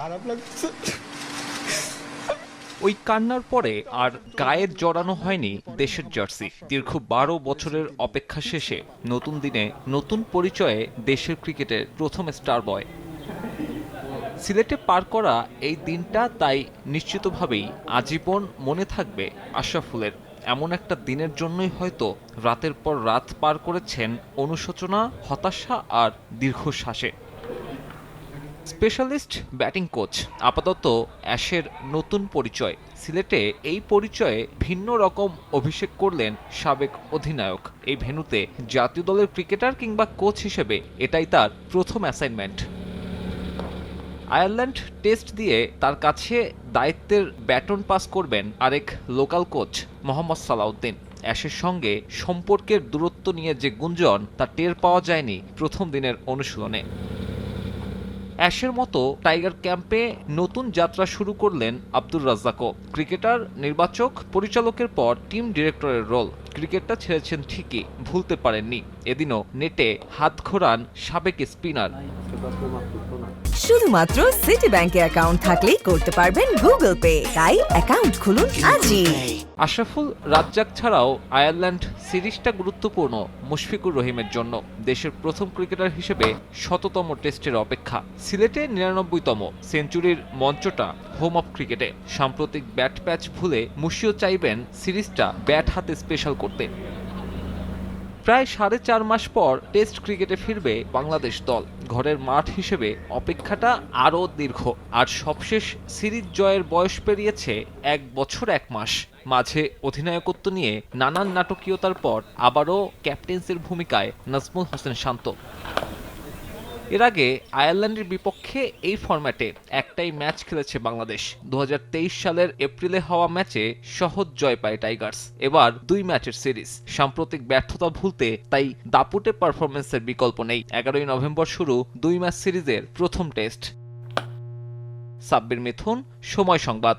খারাপ লাগছে। ওই কান্নার পরে আর গায়ের জড়ানো হয়নি দেশের জার্সি। দীর্ঘ বারো বছরের অপেক্ষা শেষে নতুন দিনে নতুন পরিচয়ে দেশের ক্রিকেটের প্রথম স্টার বয়। সিলেটে পার করা এই দিনটা তাই নিশ্চিতভাবেই আজীবন মনে থাকবে আশরাফুলের এমন একটা দিনের জন্যই হয়তো রাতের পর রাত পার করেছেন অনুশোচনা, হতাশা আর দীর্ঘশ্বাসে। স্পেশালিস্ট ব্যাটিং কোচ আপাতত অ্যাশের নতুন পরিচয়। সিলেটে এই পরিচয়ে ভিন্ন রকম অভিষেক করলেন সাবেক অধিনায়ক। এই ভেন্যুতে জাতীয় দলের ক্রিকেটার কিংবা কোচ হিসেবে এটাই তার প্রথম অ্যাসাইনমেন্ট আয়ারল্যান্ড টেস্ট দিয়ে তার কাছে দায়িত্বের ব্যাটন পাস করবেন আরেক লোকাল কোচ মোহাম্মদ সালাউদ্দিন। অ্যাশের সঙ্গে সম্পর্কের দূরত্ব নিয়ে যে গুঞ্জন, তা টের পাওয়া যায়নি প্রথম দিনের অনুশীলনে। অ্যাশের মতো টাইগার ক্যাম্পে নতুন যাত্রা শুরু করলেন আব্দুর রাজ্জাকও। ক্রিকেটার, নির্বাচক, পরিচালকের পর টিম ডিরেক্টরের রোল। ক্রিকেটটা ছেড়েছেন ঠিকই, ভুলতে পারেননি। এদিনও নেটে হাত ঘোরান সাবেক স্পিনার। শুধুমাত্র সিটি ব্যাংকে অ্যাকাউন্ট থাকলেই করতে পারবেন গুগল পে তাই অ্যাকাউন্ট খুলুন আজই। আশরাফুল রাজ্জাক ছাড়াও আয়ারল্যান্ড সিরিজটা গুরুত্বপূর্ণ মুশফিকুর রহিমের জন্য দেশের প্রথম ক্রিকেটার হিসেবে শততম টেস্টের অপেক্ষা। সিলেটে নিরানব্বইতম সেঞ্চুরির মঞ্চটা হোম অফ ক্রিকেটে। সাম্প্রতিক ব্যাট প্যাচ ভুলে মুশিও চাইবেন সিরিজটা ব্যাট হাতে স্পেশাল করতে। প্রায় সাড়ে চার মাস পর টেস্ট ক্রিকেটে ফিরবে বাংলাদেশ দল। ঘরের মাঠ হিসেবে অপেক্ষাটা আরও দীর্ঘ। আর সবশেষ সিরিজ জয়ের বয়স পেরিয়েছে এক বছর এক মাস। মাঝে অধিনায়কত্ব নিয়ে নানান নাটকীয়তার পর আবারও ক্যাপ্টেন্সির ভূমিকায় নাজমুল হোসেন শান্ত। এর আগে আয়ারল্যান্ডের বিপক্ষে এই ফরম্যাটে একটাই ম্যাচ খেলেছে বাংলাদেশ। দু হাজার তেইশ সালের এপ্রিলে হওয়া ম্যাচে সহজ জয় পায় টাইগার্স। এবার দুই ম্যাচের সিরিজ। সাম্প্রতিক ব্যর্থতা ভুলতে তাই দাপুটে পারফরমেন্সের বিকল্প নেই। এগারোই নভেম্বর শুরু দুই ম্যাচ সিরিজের প্রথম টেস্ট। সাব্বির মিথুন, সময় সংবাদ।